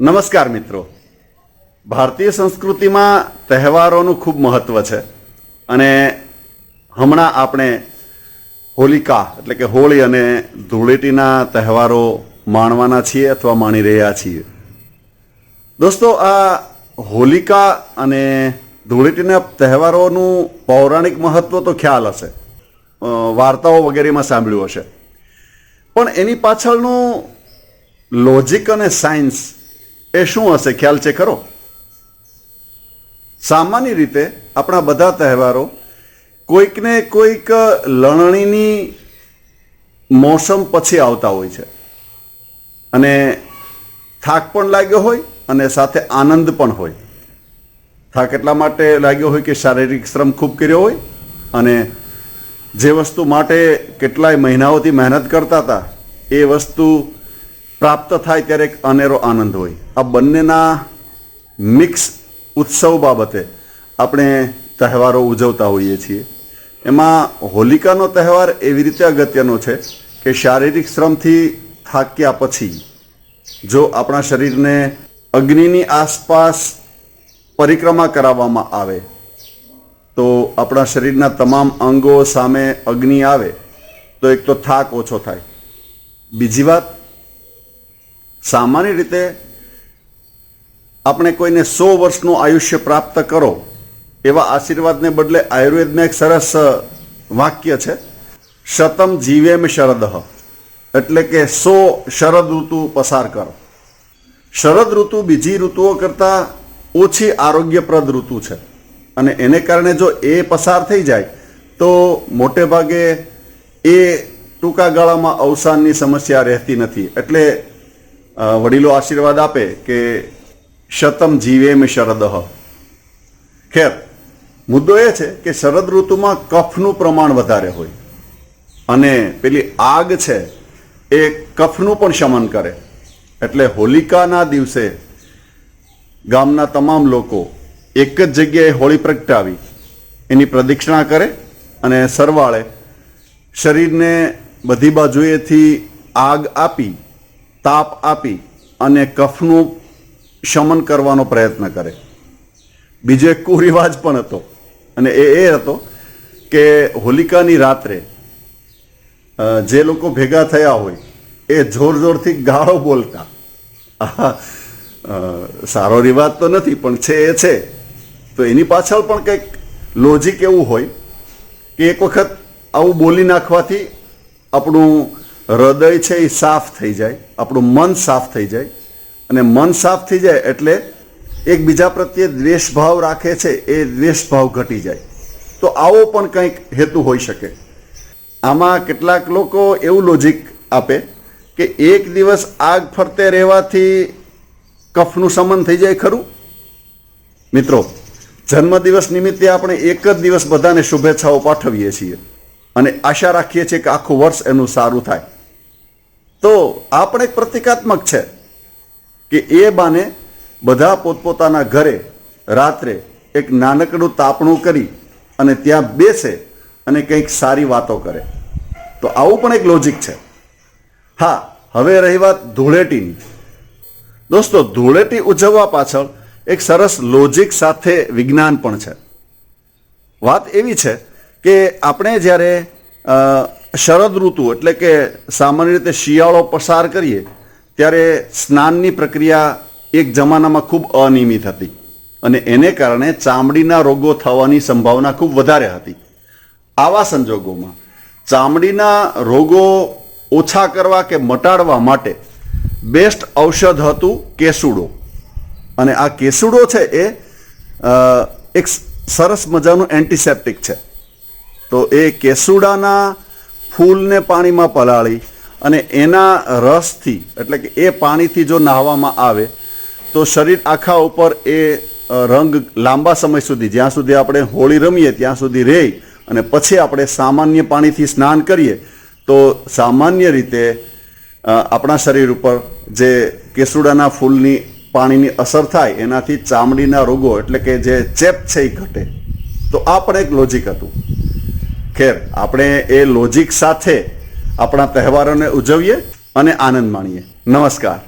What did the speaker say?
નમસ્કાર મિત્રો. ભારતીય સંસ્કૃતિમાં તહેવારોનું ખૂબ મહત્ત્વ છે. અને હમણાં આપણે હોલિકા, એટલે કે હોળી અને ધૂળેટીના તહેવારો માણવાના છીએ અથવા માણી રહ્યા છીએ. દોસ્તો, આ હોલિકા અને ધૂળેટીના તહેવારોનું પૌરાણિક મહત્ત્વ તો ખ્યાલ હશે. વાર્તાઓ વગેરેમાં સાંભળ્યું હશે. પણ એની પાછળનું લોજિક અને સાયન્સ એ શું હશે? ખ્યાલ છે ખરો? સામાન્ય રીતે આપણા બધા તહેવારો કોઈકને કોઈક લણણીની મોસમ પછી આવતા હોય છે. અને થાક પણ લાગ્યો હોય અને સાથે આનંદ પણ હોય. થાક એટલા માટે લાગ્યો હોય કે શારીરિક શ્રમ ખૂબ કર્યો હોય અને જે વસ્તુ માટે કેટલાય મહિનાઓથી મહેનત કરતા હતા, એ વસ્તુ પ્રાપ્ત થાય ત્યારે એક અનેરો આનંદ હોય. આ બંનેના મિક્સ ઉત્સવ બાબતે આપણે તહેવારો ઉજવતા હોઈએ છીએ. એમાં હોલિકાનો તહેવાર એવી રીતે અગત્યનો છે કે શારીરિક શ્રમથી થાક્યા પછી જો આપણા શરીરને અગ્નિની આસપાસ પરિક્રમા કરાવવામાં આવે, તો આપણા શરીરના તમામ અંગો સામે અગ્નિ આવે, તો એક તો થાક ઓછો થાય. બીજી વાત સામાન્ય રીતે આપણે કોઈને સો વર્ષનું આયુષ્ય પ્રાપ્ત કરો, એવા આશીર્વાદને બદલે આયુર્વેદમાં એક સરસ વાક્ય છે, શતમ જીવેમ શરદ. એટલે કે સો શરદ ઋતુ પસાર કરો. શરદ ઋતુ બીજી ઋતુઓ કરતાં ઓછી આરોગ્યપ્રદ ઋતુ છે. અને એને કારણે જો એ પસાર થઈ જાય, તો મોટે ભાગે એ ટૂંકા ગાળામાં અવસાનની સમસ્યા રહેતી નથી. એટલે વડીલો આશીર્વાદ આપે કે શતમ જીવેમ શરદ. ખેર, મુદ્દો એ છે કે શરદ ઋતુમાં કફનું પ્રમાણ વધારે હોય. અને પેલી આગ છે એ કફનું પણ શમન કરે. એટલે હોલિકાના દિવસે ગામના તમામ લોકો એક જ જગ્યાએ હોળી પ્રગટાવી, એની પ્રદક્ષિણા કરે અને સરવાળે શરીરને બધી બાજુએથી આગ આપી તાપ આપી અને કફનું શમન કરવાનો પ્રયત્ન કરે. બીજો એક કુરિવાજ પણ હતો. અને એ એ હતો કે હોલિકાની રાત્રે જે લોકો ભેગા થયા હોય, એ જોર જોરથી ગાળો બોલતા. સારો રિવાજ તો નથી, પણ છે, એ છે. તો એની પાછળ પણ કંઈક લોજિક એવું હોય કે એક વખત આવું બોલી નાખવાથી આપણું હૃદય છે એ સાફ થઈ જાય, આપણું મન સાફ થઈ જાય અને મન સાફ થઈ જાય એટલે એકબીજા પ્રત્યે દ્વેષભાવ રાખે છે, એ દ્વેષભાવ ઘટી જાય. તો આવો પણ કંઈક હેતુ હોઈ શકે. આમાં કેટલાક લોકો એવું લોજિક આપે કે એક દિવસ આગ ફરતે રહેવાથી કફનું સમન થઈ જાય ખરું? મિત્રો, જન્મદિવસ નિમિત્તે આપણે એક જ દિવસ બધાને શુભેચ્છાઓ પાઠવીએ છીએ અને આશા રાખીએ છીએ કે આખું વર્ષ એનું સારું થાય. તો આ પણ એક પ્રતિકાત્મક છે કે એ બાને બધા પોતપોતાના ઘરે રાત્રે એક નાનકડું તાપણું કરી અને ત્યાં બેસે અને કંઈક સારી વાતો કરે. તો આવું પણ એક લોજિક છે. હા, હવે રહી વાત ધૂળેટીની. દોસ્તો, ધૂળેટી ઉજવવા પાછળ એક સરસ લોજિક સાથે વિજ્ઞાન પણ છે. વાત એવી છે કે આપણે જ્યારે શરદ ઋતુ, એટલે કે સામાન્ય રીતે શિયાળો પસાર કરીએ, ત્યારે સ્નાનની પ્રક્રિયા એક જમાનામાં ખૂબ અનિયમિત હતી. અને એને કારણે ચામડીના રોગો થવાની સંભાવના ખૂબ વધારે હતી. આવા સંજોગોમાં ચામડીના રોગો ઓછા કરવા કે મટાડવા માટે બેસ્ટ ઔષધ હતું કેસુડો. અને આ કેસુડો છે એ એક સરસ મજાનું એન્ટિસેપ્ટિક છે. તો એ કેસુડાના ફૂલને પાણીમાં પલાળી અને એના રસથી, એટલે કે એ પાણીથી જો નહાવામાં આવે, તો શરીર આખા ઉપર એ રંગ લાંબા સમય સુધી, જ્યાં સુધી આપણે હોળી રમીએ, ત્યાં સુધી રહે અને પછી આપણે સામાન્ય પાણીથી સ્નાન કરીએ, તો સામાન્ય રીતે આપણા શરીર ઉપર જે કેસુડાના ફૂલની પાણીની અસર થાય, એનાથી ચામડીના રોગો, એટલે કે જે ચેપ છે એ ઘટે. તો આ પણ એક લોજિક હતું. ખેર આપણે એ લોજિક સાથે આપણા તહેવારોને ઉજવીએ અને આનંદ માણીએ. નમસ્કાર.